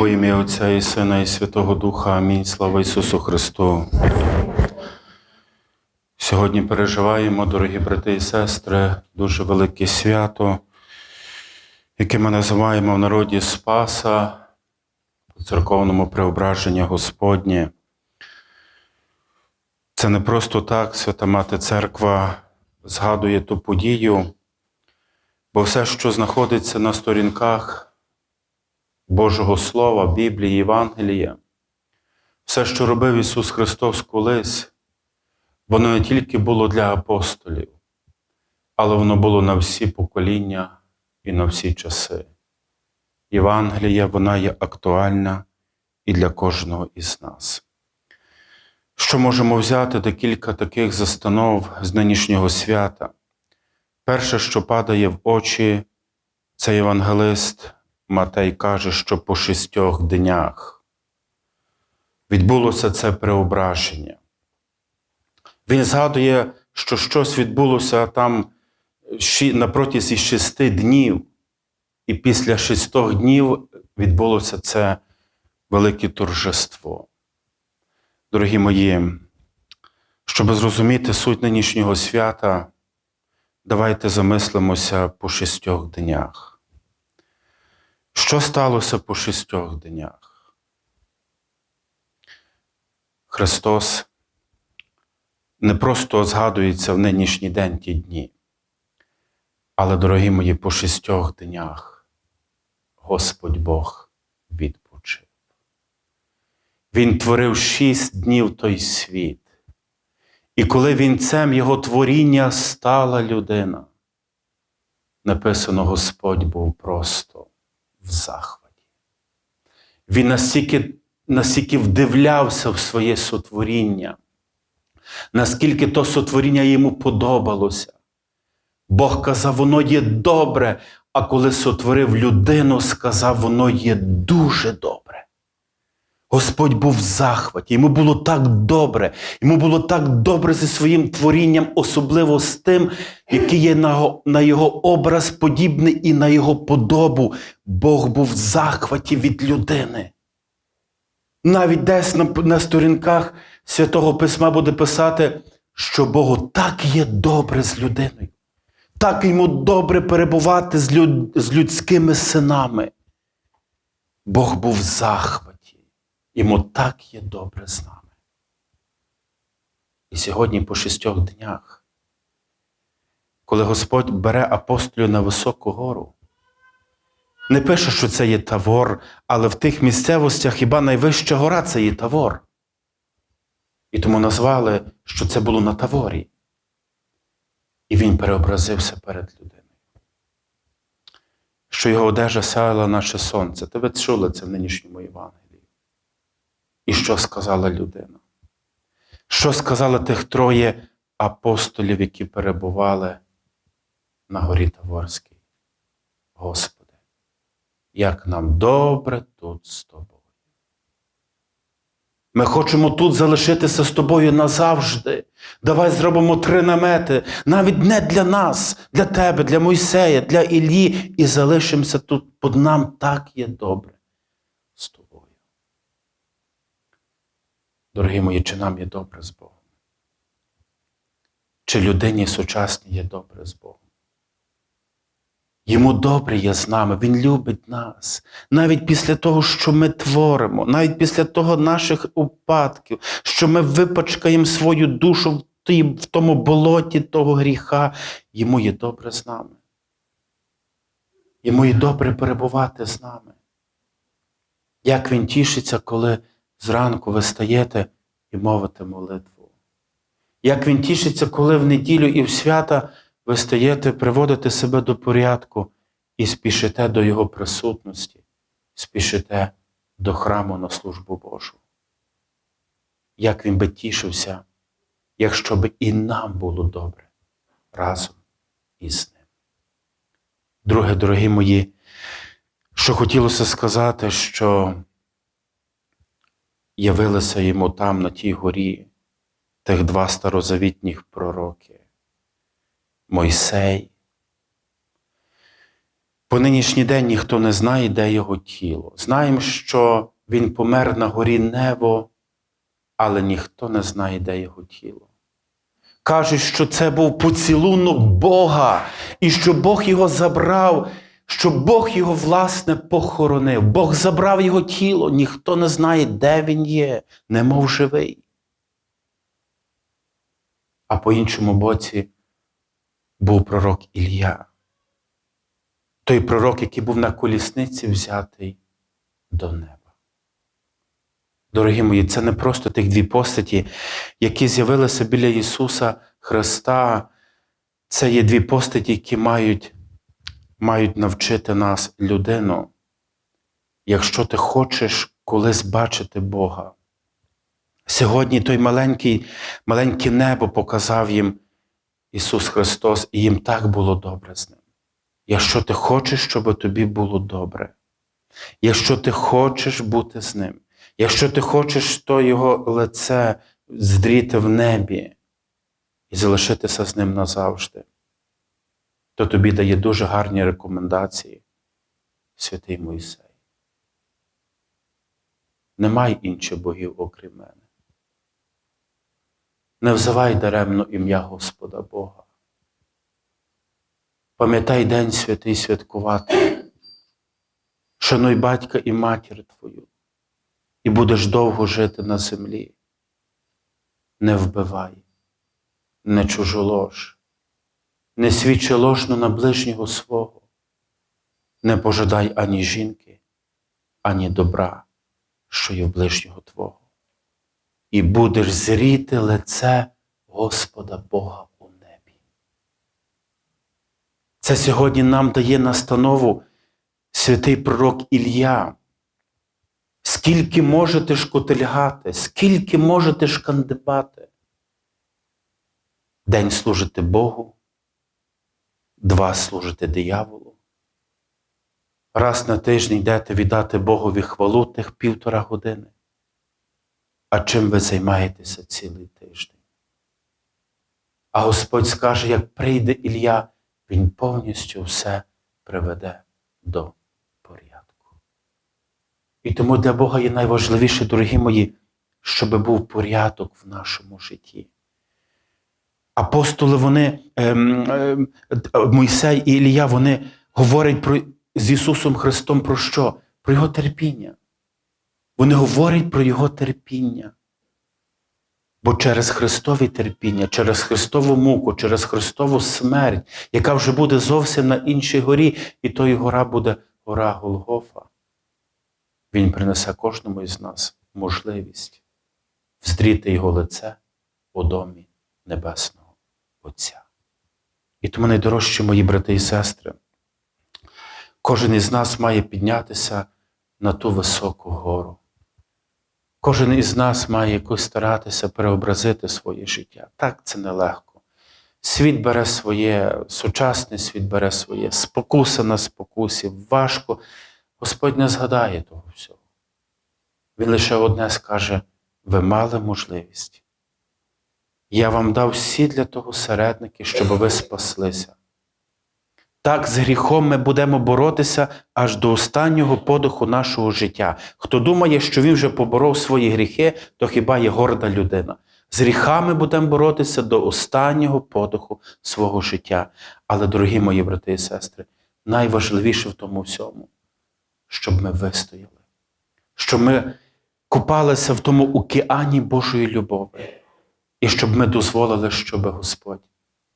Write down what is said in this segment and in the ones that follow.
Во ім'я Отця і Сина, і Святого Духа. Амінь. Слава Ісусу Христу. Сьогодні переживаємо, дорогі брати і сестри, дуже велике свято, яке ми називаємо в народі Спаса, по церковному преображення Господнє. Це не просто так, Свята Мати Церква згадує ту подію, бо все, що знаходиться на сторінках Божого Слова, Біблії, Євангелія, все, що робив Ісус Христос колись, воно не тільки було для апостолів, але воно було на всі покоління і на всі часи. Євангелія, вона є актуальна і для кожного із нас. Що можемо взяти декілька таких застанов з нинішнього свята? Перше, що падає в очі, це євангелист Матей каже, що по шістьох днях відбулося це преображення. Він згадує, що щось відбулося там на протязі шести днів, і після шістох днів відбулося це велике торжество. Дорогі мої, щоб зрозуміти суть нинішнього свята, давайте замислимося по шістьох днях. Що сталося по шістьох днях? Христос не просто згадується в нинішній день ті дні, але, дорогі мої, по шістьох днях Господь Бог відпочив. Він творив шість днів той світ. І коли вінцем Його творіння стала людина, написано Господь був просто в захваті. Він настільки, настільки вдивлявся в своє сотворіння, наскільки то сотворіння йому подобалося. Бог казав, воно є добре, а коли сотворив людину, сказав, воно є дуже добре. Господь був в захваті, йому було так добре, йому було так добре зі своїм творінням, особливо з тим, який є на його образ подібний і на його подобу. Бог був в захваті від людини. Навіть десь на, на сторінках Святого Письма буде писати, що Богу так є добре з людиною, так йому добре перебувати з, люд, з людськими синами. Бог був в захваті. Йому так є добре з нами. І сьогодні по шістьох днях, коли Господь бере апостолів на високу гору, не пише, що це є Тавор, але в тих місцевостях хіба найвища гора це є Тавор. І тому назвали, що це було на Таворі. І він переобразився перед людиною. Що його одежа сяяла наше сонце. Ти ви чули це в нинішньому Івангелії. І що сказала людина? Що сказали тих троє апостолів, які перебували на горі Таворській? Господи, як нам добре тут з тобою. Ми хочемо тут залишитися з тобою назавжди. Давай зробимо три намети, навіть не для нас, для тебе, для Мойсея, для Іллі, і залишимося тут, бо нам так є добре з тобою. Дорогі мої, чи нам є добре з Богом? Чи людині сучасній є добре з Богом? Йому добре є з нами, Він любить нас. Навіть після того, що ми творимо, навіть після того наших упадків, що ми випачкаємо свою душу в тому болоті того гріха, йому є добре з нами. Йому є добре перебувати з нами. Як він тішиться, коли зранку ви стаєте і мовите молитву. Як він тішиться, коли в неділю і в свята ви стаєте, приводите себе до порядку і спішите до Його присутності, спішите до храму на службу Божу. Як він би тішився, якщо б і нам було добре разом із ним. Друге, дорогі мої, що хотілося сказати, що явилися йому там, на тій горі, тих два старозавітніх пророки Мойсей По нинішній день ніхто не знає, де його тіло. Знаємо, що він помер на горі небо, але ніхто не знає, де його тіло. Кажуть, що це був поцілунок Бога, і що Бог його забрав, що Бог його, власне, похоронив. Бог забрав його тіло, ніхто не знає, де він є, немов живий. А по іншому боці був пророк Ілля. Той пророк, який був на колісниці взятий до неба. Дорогі мої, це не просто тих дві постаті, які з'явилися біля Ісуса Христа. Це є дві постаті, які мають, мають навчити нас людину. Якщо ти хочеш колись бачити Бога. Сьогодні той маленький, маленьке небо показав їм Ісус Христос, і їм так було добре з ним. Якщо ти хочеш, щоб тобі було добре, якщо ти хочеш бути з ним, якщо ти хочеш то Його лице здріти в небі і залишитися з ним назавжди, то тобі дає дуже гарні рекомендації святий Мойсей. Немає інших богів, окрім мене. Не взивай даремно ім'я Господа Бога. Пам'ятай день святий святкувати. Шануй батька і матір твою, і будеш довго жити на землі. Не вбивай, не чужолож, не свідчи ложно на ближнього свого, не пожадай ані жінки, ані добра, що є в ближнього Твого і будеш зріти лице Господа Бога у небі. Це сьогодні нам дає настанову святий пророк Ілля. Скільки можете шкотильгати, скільки можете шкандибати. День служити Богу, два служити дияволу. Раз на тиждень йдете віддати Богові хвалу тих півтора години. А чим ви займаєтеся цілий тиждень? А Господь скаже, як прийде Ілля, Він повністю все приведе до порядку. І тому для Бога є найважливіше, дорогі мої, щоб був порядок в нашому житті. Апостоли, вони, ем, ем, Мойсей і Ілія, вони говорять про, з Ісусом Христом про що? Про Його терпіння. Вони говорять про Його терпіння. Бо через Христові терпіння, через Христову муку, через Христову смерть, яка вже буде зовсім на іншій горі, і тої гора буде гора Голгофа. Він принесе кожному із нас можливість вздріти Його лице у домі Небесного Отця. І тому, найдорожчі мої брати і сестри, кожен із нас має піднятися на ту високу гору. Кожен із нас має якось старатися переобразити своє життя. Так, це нелегко. Світ бере своє, сучасний світ бере своє, спокуса на спокусі, важко. Господь не згадає того всього. Він лише одне скаже: ви мали можливість. Я вам дав всі для того середники, щоб ви спаслися. Так, з гріхом ми будемо боротися аж до останнього подиху нашого життя. Хто думає, що він вже поборов свої гріхи, то хіба є горда людина. З гріхами будемо боротися до останнього подиху свого життя. Але, дорогі мої брати і сестри, найважливіше в тому всьому, щоб ми вистояли, щоб ми купалися в тому океані Божої любові, і щоб ми дозволили, щоб Господь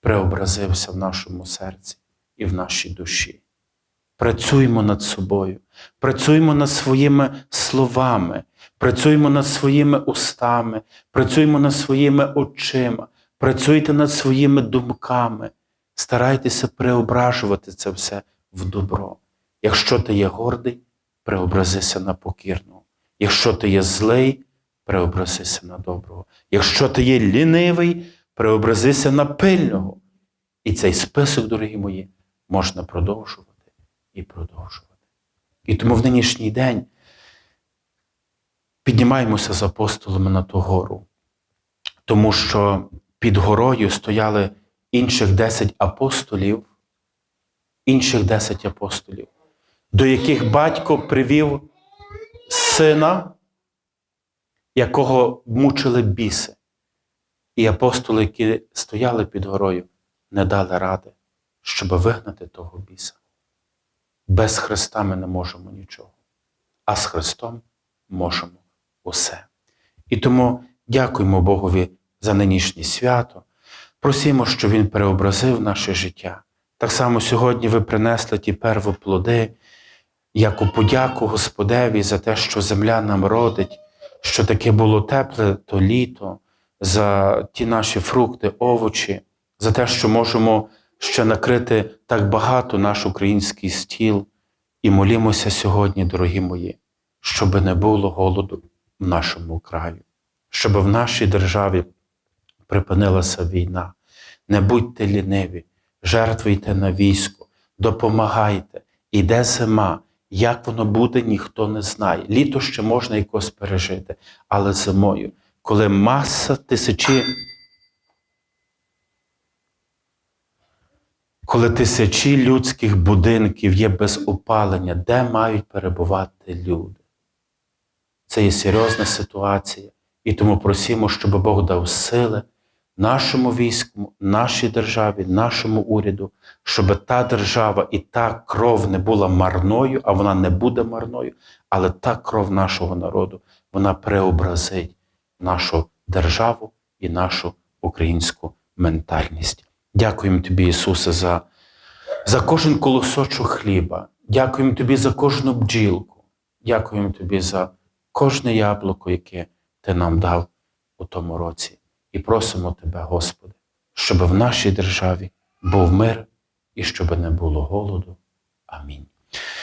преобразився в нашому серці і в нашій душі. Працюємо над собою, працюємо над своїми словами, працюємо над своїми устами, працюємо над своїми очима, працюйте над своїми думками, старайтеся преображувати це все в добро. Якщо ти є гордий, преобразися на покірного. Якщо ти є злий, преобразися на доброго. Якщо ти є лінивий, преобразися на пильного. І цей список, дорогі мої, можна продовжувати і продовжувати. І тому в нинішній день піднімаємося з апостолами на ту гору, тому що під горою стояли інших 10 апостолів, інших 10 апостолів. до яких батько привів сина, якого мучили біси. І апостоли, які стояли під горою, не дали ради, щоб вигнати того біса. Без Христа ми не можемо нічого, а з Христом можемо усе. І тому дякуємо Богові за нинішнє свято. Просимо, щоб Він переобразив наше життя. Так само сьогодні ви принесли ті первоплоди, як у подяку Господеві за те, що земля нам родить, що таке було тепле то літо, за ті наші фрукти, овочі, за те, що можемо ще накрити так багато наш український стіл. І молімося сьогодні, дорогі мої, щоб не було голоду в нашому краю, щоб в нашій державі припинилася війна. Не будьте ліниві, жертвуйте на військо, допомагайте. Іде зима. Як воно буде, ніхто не знає. Літо ще можна якось пережити, але зимою, коли маса тисячі, коли тисячі людських будинків є без опалення, де мають перебувати люди? Це є серйозна ситуація. І тому просимо, щоб Бог дав сили нашому війську, нашій державі, нашому уряду, щоб та держава і та кров не була марною, а вона не буде марною, але та кров нашого народу, вона преобразить нашу державу і нашу українську ментальність. Дякуємо тобі, Ісусе, за, за кожен колосочок хліба. Дякуємо тобі за кожну бджілку. Дякуємо тобі за кожне яблуко, яке ти нам дав у тому році. І просимо Тебе, Господи, щоб в нашій державі був мир і щоб не було голоду. Амінь.